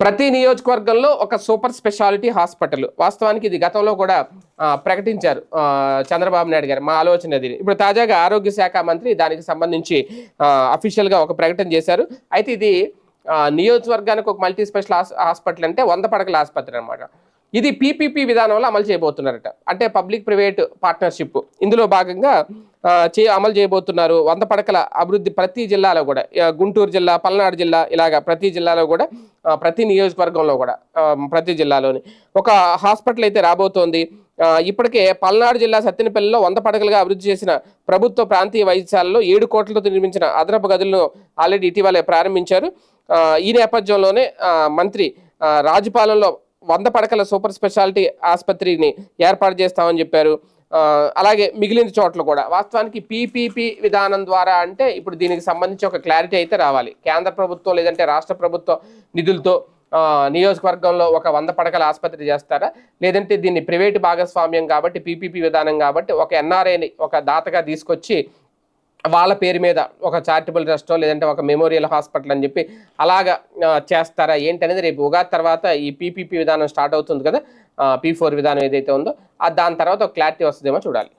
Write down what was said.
ప్రతి నియోజకవర్గంలో ఒక సూపర్ స్పెషాలిటీ హాస్పిటల్. వాస్తవానికి ఇది గతంలో కూడా ప్రకటించారు చంద్రబాబు నాయుడు గారు మా ఆలోచన ఇది ఇప్పుడు తాజాగా ఆరోగ్య శాఖ మంత్రి దానికి సంబంధించి అఫీషియల్గా ఒక ప్రకటన చేశారు. అయితే ఇది నియోజకవర్గానికి ఒక మల్టీ స్పెషల్ హాస్పిటల్ అంటే వంద పడకల ఆసుపత్రి అనమాట ఇది పీపీపీ విధానంలో అమలు చేయబోతున్నారట. అంటే పబ్లిక్ ప్రైవేట్ పార్ట్నర్షిప్. ఇందులో భాగంగా చే అమలు చేయబోతున్నారు వంద పడకల అభివృద్ధి ప్రతి జిల్లాలో కూడా. గుంటూరు జిల్లా పల్నాడు జిల్లా ఇలాగా ప్రతి జిల్లాలో కూడా ప్రతి నియోజకవర్గంలో కూడా ప్రతి జిల్లాలోని. ఒక హాస్పిటల్ అయితే రాబోతోంది. ఇప్పటికే పల్నాడు జిల్లా సత్తెనపల్లిలో వంద పడకలుగా అభివృద్ధి చేసిన ప్రభుత్వ ప్రాంతీయ వైద్యశాలలో ఏడు కోట్లతో నిర్మించిన అదనపు గదులను ఆల్రెడీ ఇటీవలే ప్రారంభించారు. ఈ నేపథ్యంలోనే మంత్రి రాజుపాలెంలో వంద పడకల సూపర్ స్పెషాలిటీ ఆసుపత్రిని ఏర్పాటు చేస్తామని చెప్పారు. అలాగే మిగిలిన చోట్ల కూడా. వాస్తవానికి పీపీపీ విధానం ద్వారా అంటే ఇప్పుడు దీనికి సంబంధించి ఒక క్లారిటీ అయితే రావాలి. కేంద్ర ప్రభుత్వం లేదంటే రాష్ట్ర ప్రభుత్వ నిధులతో నియోజకవర్గంలో ఒక వంద పడకల ఆసుపత్రి చేస్తారా? లేదంటే దీన్ని ప్రైవేటు భాగస్వామ్యం కాబట్టి పీపీపీ విధానం కాబట్టి ఒక ఎన్ఆర్ఐని ఒక దాతగా తీసుకొచ్చి వాళ్ళ పేరు మీద ఒక చారిటబుల్ ట్రస్టో లేదంటే ఒక మెమోరియల్ హాస్పిటల్ అని చెప్పి అలాగా చేస్తారా ఏంటనేది రేపు ఉగాది తర్వాత ఈ పీపీపీ విధానం స్టార్ట్ అవుతుంది కదా పీ ఫోర్ విధానం ఏదైతే ఉందో దాని తర్వాత ఒక క్లారిటీ వస్తుందేమో చూడాలి.